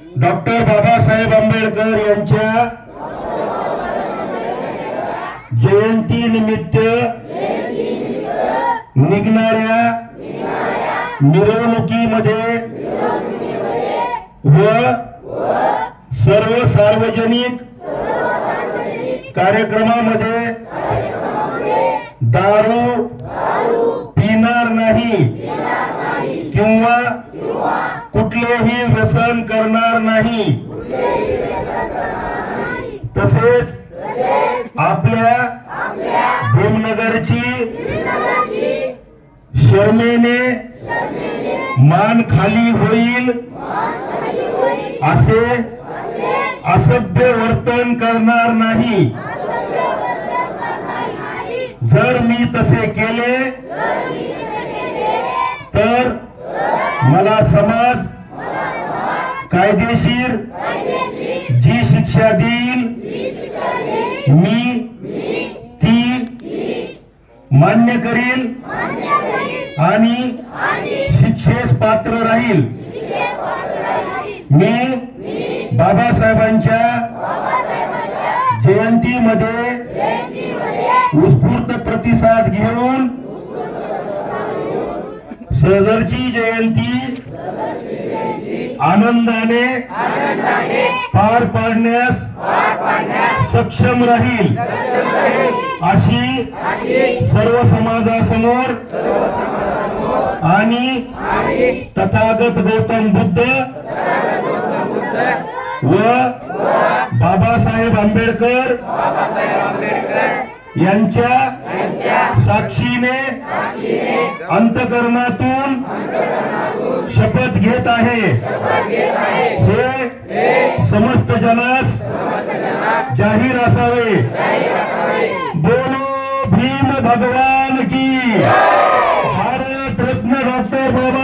Doctor Babasaheb Ambedkar यांच्या जयंती निमित्त निघणाऱ्या मिरवणुकीमध्ये व सर्व सार्वजनिक कार्यक्रमामध्ये दारू पिणार नाही किंवा कुठलेही व्यसन करणार नाही. तसेच आपल्या भीमनगरची शर्मेने मान खाली होईल असे असभ्य वर्तन करणार नाही. जर मी तसे केले तर मला समाज कायदेशीर जी शिक्षा देईल. मी ती मान्य करील आणि शिक्षेस पात्र राहील. मी बाबासाहेबांच्या जयंतीमध्ये उत्स्फूर्त प्रतिसाद घेऊन सदरची जयंती आनंदाने पार पाडण्यास सक्षम राहील. अशी सर्व समाजासमोर आणि तथागत गौतम बुद्ध व बाबासाहेब आंबेडकर यांच्या साक्षीने अंतकरणातून शपथ घेत आहे. हे समस्त जनास जाहीर असावे. बोलो भीम भगवान की. भारत रत्न डॉक्टर बाबा